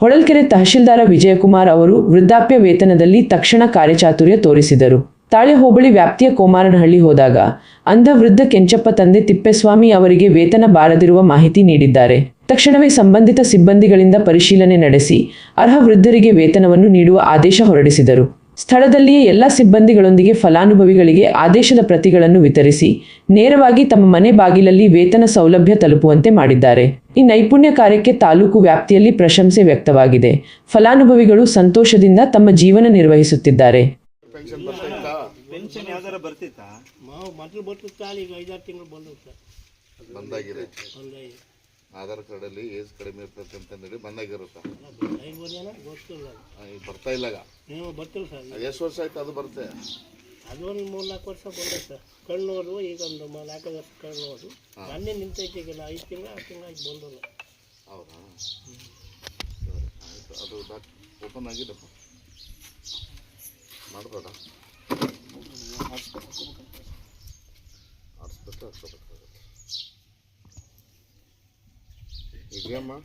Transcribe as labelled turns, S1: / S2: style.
S1: ಹೊಳಲ್ಕೆರೆ ತಹಶೀಲ್ದಾರ ವಿಜಯಕುಮಾರ್ ಅವರು ವೃದ್ಧಾಪ್ಯ ವೇತನದಲ್ಲಿ ತಕ್ಷಣ ಕಾರ್ಯಚಾತುರ್ಯ ತೋರಿಸಿದರು. ತಾಳೆ ಹೋಬಳಿ ವ್ಯಾಪ್ತಿಯ ಕೋಮಾರನಹಳ್ಳಿ ಹೋದಾಗ ಅಂಧ ವೃದ್ಧ ಕೆಂಚಪ್ಪ ತಂದೆ ತಿಪ್ಪೇಸ್ವಾಮಿ ಅವರಿಗೆ ವೇತನ ಬಾರದಿರುವ ಮಾಹಿತಿ ನೀಡಿದ್ದಾರೆ. ತಕ್ಷಣವೇ ಸಂಬಂಧಿತ ಸಿಬ್ಬಂದಿಗಳಿಂದ ಪರಿಶೀಲನೆ ನಡೆಸಿ ಅರ್ಹ ವೃದ್ಧರಿಗೆ ವೇತನವನ್ನು ನೀಡುವ ಆದೇಶ ಹೊರಡಿಸಿದರು. ಸ್ಥಳದಲ್ಲಿಯೇ ಎಲ್ಲ ಸಿಬ್ಬಂದಿಗಳೊಂದಿಗೆ ಫಲಾನುಭವಿಗಳಿಗೆ ಆದೇಶದ ಪ್ರತಿಗಳನ್ನು ವಿತರಿಸಿ ನೇರವಾಗಿ ತಮ್ಮ ಮನೆ ಬಾಗಿಲಲ್ಲಿ ವೇತನ ಸೌಲಭ್ಯ ತಲುಪುವಂತೆ ಮಾಡಿದ್ದಾರೆ. ಈ ನೈಪುಣ್ಯ ಕಾರ್ಯಕ್ಕೆ ತಾಲೂಕು ವ್ಯಾಪ್ತಿಯಲ್ಲಿ ಪ್ರಶಂಸೆ ವ್ಯಕ್ತವಾಗಿದೆ. ಫಲಾನುಭವಿಗಳು ಸಂತೋಷದಿಂದ ತಮ್ಮ ಜೀವನ ನಿರ್ವಹಿಸುತ್ತಿದ್ದಾರೆ.
S2: ಬರ್ತಿತ್ತಾ?
S3: ಆಧಾರ್ ಕಾರ್ಡಲ್ಲಿ ಏಜ್ ಕಡಿಮೆ ಇರ್ತೈತೆ ಅಂತ ಹೇಳಿ ಬಂದಾಗಿರುತ್ತಾ ಈಗ ಬರ್ತಾ ಇಲ್ಲ
S4: ನೀವು ಬರ್ತಿಲ್ಲ ಸರ್?
S3: ಎಷ್ಟು ವರ್ಷ ಆಯ್ತು ಅದು ಬರುತ್ತೆ?
S4: ಅದು ಒಂದು ಮೂರು ನಾಲ್ಕು ವರ್ಷ ಬಂದ ಸರ್. ಕಣ್ಣೋದು ಈಗ ಒಂದು ನಾಲ್ಕು ನಾಲ್ಕೈದು ವರ್ಷ ಕಣ್ಣೋದು ಮೊನ್ನೆ ನಿಂತೈತೆ ಈಗ ಐದು ತಿಂಗಳು ಆರು ತಿಂಗಳು ಆಯ್ತು ಬಂದಲ್ಲ
S3: ಹೌದಾ? ಸರಿ ಆಯಿತು. ಅದು ಡಾಕ್ ಓಪನ್ ಆಗಿದೆ ಮಾಡ್ಬೋದ? Hospital ಹಾಕ್ಸ್ಕೊಬೇಕಾಗುತ್ತೆ Edema